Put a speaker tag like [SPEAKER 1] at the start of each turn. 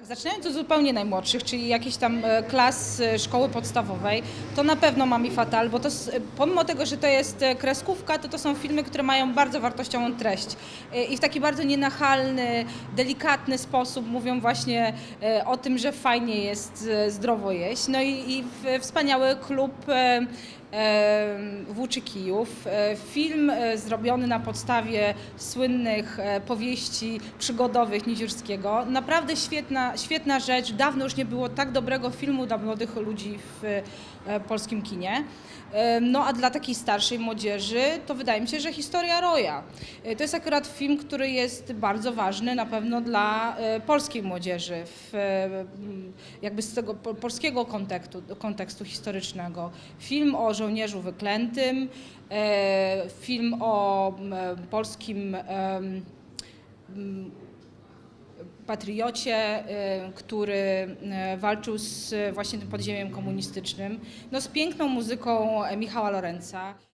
[SPEAKER 1] Tak, zaczynając od zupełnie najmłodszych, czyli jakiejś tam e, klas e, szkoły podstawowej, to na pewno Mami Fatal, bo to e, pomimo tego, że to jest kreskówka, to to są filmy, które mają bardzo wartościową treść i w taki bardzo nienachalny, delikatny sposób mówią właśnie o tym, że fajnie jest zdrowo jeść. No i, i wspaniały klub Włóczy Kijów. E, Film e, zrobiony na podstawie słynnych e, powieści przygodowych Niziurskiego. Naprawdę świetna, świetna rzecz. Dawno już nie było tak dobrego filmu dla młodych ludzi w polskim kinie. No a dla takiej starszej młodzieży to wydaje mi się, że historia Roya. E, To jest akurat film, który jest bardzo ważny na pewno dla polskiej młodzieży, w, jakby z tego po- polskiego kontekstu, kontekstu historycznego. Film o żołnierzu wyklętym, e, film o polskim patriocie, e, który e, walczył z właśnie tym podziemiem komunistycznym, no z piękną muzyką Michała Lorenza.